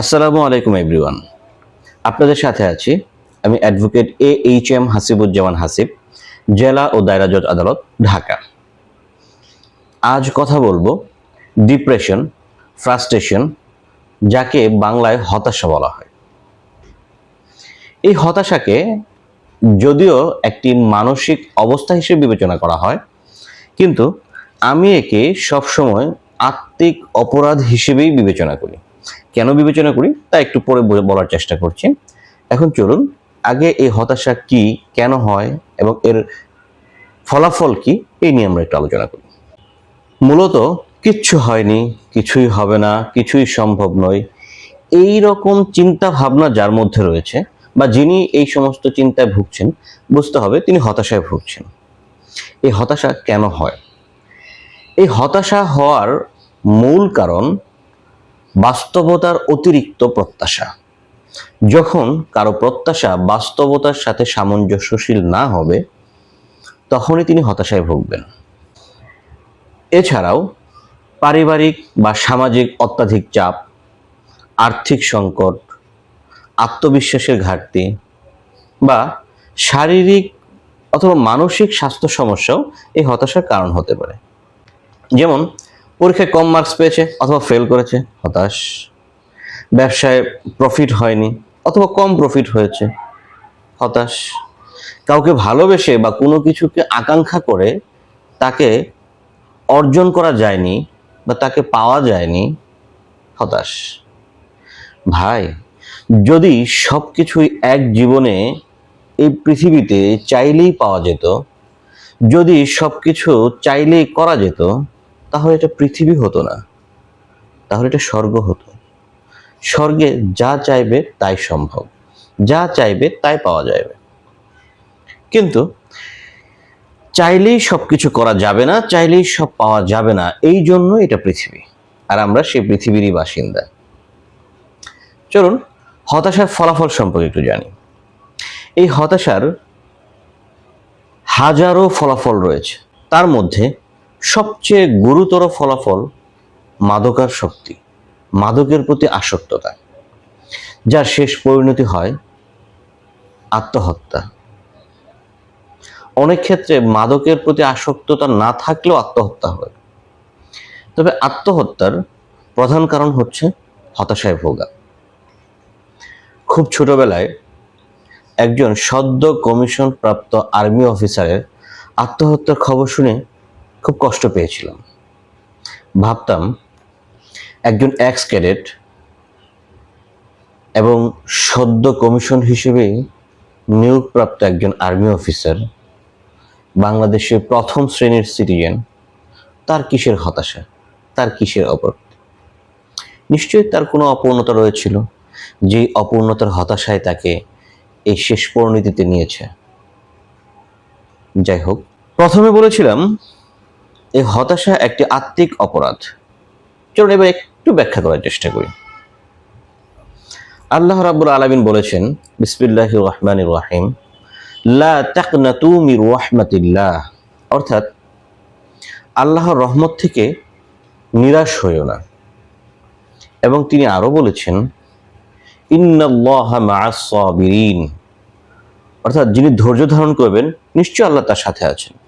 আসসালামু আলাইকুম এভরিওয়ান আপনাদের সাথে আছি আমি advocate A H M Hasibuzzaman Hasib, জেলা ও দায়রা জজ আদালত, ঢাকা। আজ কথা বলব ডিপ্রেশন ফ্রাস্ট্রেশন যাকে বাংলায় হতাশা বলা হয়। এই হতাশাকে যদিও একটি মানসিক অবস্থা হিসেবে বিবেচনা করা হয়, কিন্তু আমি একে সবসময় আত্মিক অপরাধ হিসেবেই বিবেচনা করি। কেন বিবেচনা করি তা একটু পরে বলার চেষ্টা করছি। এখন চলুন, আগে এই হতাশা কি, কেন হয় এবং এর ফলাফল কি এই নিয়ে আমরা একটু আলোচনা করি। মূলত কিচ্ছু হয়নি, কিছুই হবে না, কিছুই সম্ভব নয়। এই রকম চিন্তা ভাবনা যার মধ্যে রয়েছে বা যিনি এই সমস্ত চিন্তায় ভুগছেন, বুঝতে হবে তিনি হতাশায় ভুগছেন। এই হতাশা কেন হয়? এই হতাশা হওয়ার মূল কারণ বাস্তবতার অতিরিক্ত প্রত্যাশা। যখন কারও প্রত্যাশা বাস্তবতার সাথে সামঞ্জস্যশীল না হবে, তখনই তিনি হতাশায় ভুগবেন। এছাড়াও, পারিবারিক বা সামাজিক অত্যাধিক চাপ, আর্থিক সংকট, আত্মবিশ্বাসের ঘাটতি বা শারীরিক অথবা মানসিক স্বাস্থ্য সমস্যাও এই হতাশার কারণ হতে পারে। যেমন পরীক্ষায় কম মার্কস পেয়েছে অথবা ফেল করেছে, হতাশ। ব্যবসায় প্রফিট হয়নি অথবা কম প্রফিট হয়েছে, হতাশ। কাউকে ভালোবেসে বা কোনো কিছুকে আকাঙ্ক্ষা করে তাকে অর্জন করা যায়নি বা তাকে পাওয়া যায়নি, হতাশ। ভাই, যদি সব কিছুই এক জীবনে এই পৃথিবীতে চাইলেই পাওয়া যেত, যদি সব কিছু চাইলেই করা যেত তাহলে এটা পৃথিবী হতো না। তাহলে এটা স্বর্গ হতো। স্বর্গে যা চাইবে তাই সম্ভব। যা চাইবে তাই পাওয়া যাবে। কিন্তু চাইলেই সব কিছু করা যাবে না, চাইলেই সব পাওয়া যাবে না, এই জন্য এটা পৃথিবী। আর আমরা সেই পৃথিবীরই বাসিন্দা। চলুন, হতাশার ফলাফল সম্পর্কে একটু জানি। এই হতাশার হাজারো ফলাফল রয়েছে। তার মধ্যে সবচেয়ে গুরুতর ফলাফল মাদকার শক্তি, মাদকের প্রতি আসক্ততা, যার শেষ পরিণতি হয় আত্মহত্যা। অনেক ক্ষেত্রে মাদকের প্রতি আসক্ততা না থাকলেও আত্মহত্যা হয়। তবে আত্মহত্যার প্রধান কারণ হচ্ছে হতাশায় ভোগা। খুব ছোটবেলায় একজন সদ্য কমিশন প্রাপ্ত আর্মি অফিসারের আত্মহত্যার খবর শুনে খুব কষ্ট পেয়েছিলাম। ভাবতাম একজন এক্স ক্যাডেট এবং সদ্য কমিশন হিসেবে নিয়োগপ্রাপ্ত একজন আর্মি অফিসার বাংলাদেশের প্রথম শ্রেণির সিটিজেন তার কিসের হতাশা? তার কিসের অপরাধ? নিশ্চয়ই তার কোনো অপূর্ণতা রয়েছিল যে অপূর্ণতার হতাশায় তাকে এই শেষ পরিণতিতে নিয়েছে। যাই হোক, প্রথমে বলেছিলাম এই হতাশা একটি আত্মিক অপরাধ। চলুন এবার একটু ব্যাখ্যা করার চেষ্টা করি। আল্লাহ রাব্বুল আলামিন বলেছেন বিসমিল্লাহ রহমান রাহিম, লা তাকনাতু মির রাহমাতিল্লাহ। অর্থাৎ, আল্লাহর রহমত থেকে নিরাশ হইও না। এবং তিনি আরও বলেছেন, ইন্নাল্লাহা মা'আস সাবিরিন। অর্থাৎ, যিনি ধৈর্য ধারণ করবেন নিশ্চয় আল্লাহ তার সাথে আছেন।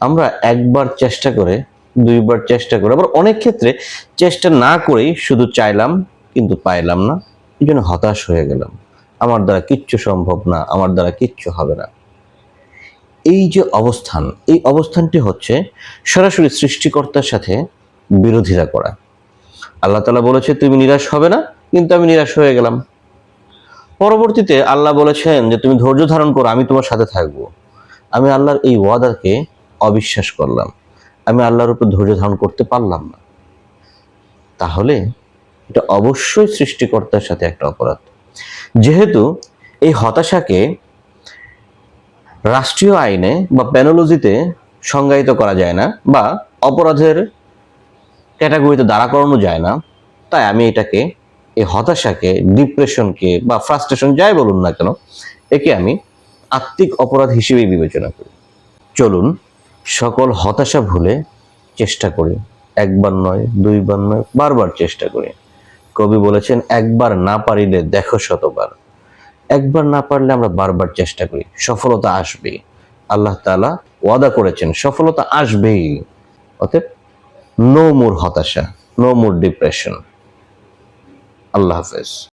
আমরা একবার চেষ্টা করে, দুইবার চেষ্টা করে, আবার অনেক ক্ষেত্রে চেষ্টা না করেই শুধু চাইলাম কিন্তু পাইলাম না। এই জন্য হতাশ হয়ে গেলাম। আমার দ্বারা কিচ্ছু সম্ভব না, আমার দ্বারা কিচ্ছু হবে না। এই যে অবস্থান, এই অবস্থানটি হচ্ছে সরাসরি সৃষ্টিকর্তার সাথে বিরোধিতা করা। আল্লাহ তালা বলেছে, তুমি নিরাশ হবে না, কিন্তু আমি নিরাশ হয়ে গেলাম। পরবর্তীতে আল্লাহ বলেছেন যে, তুমি ধৈর্য ধারণ করো, আমি তোমার সাথে থাকব। আমি আল্লাহর এই ওয়াদাকে অবিশ্বাস করলাম। আমি আল্লাহর উপর ধৈর্য ধারণ করতে পারলাম না। তাহলে এটা অবশ্যই সৃষ্টিকর্তার সাথে একটা অপরাধ। যেহেতু এই হতাশাকে রাষ্ট্রীয় আইনে বা প্যানোলজিতে সংজ্ঞায়িত করা যায় না বা অপরাধের ক্যাটাগরিতে দাঁড়া করানো যায় না, তাই আমি এটাকে, এই হতাশাকে, ডিপ্রেশনকে বা ফ্রাস্ট্রেশন যাই বলুন না কেন, একে আমি আত্মিক অপরাধ হিসেবেই বিবেচনা করি। চলুন সকল হতাশা ভুলে চেষ্টা করি। একবার নয়, দুইবার নয়, বারবার চেষ্টা করি। কবি বলেছেন, একবার না পারিলে দেখো শতবার। একবার না পারলে আমরা বারবার চেষ্টা করি। সফলতা আসবেই। আল্লাহ তাআলা ওয়াদা করেছেন, সফলতা আসবেই। অতএব নো মোর হতাশা নো মোর ডিপ্রেশন আল্লাহ হাফেজ।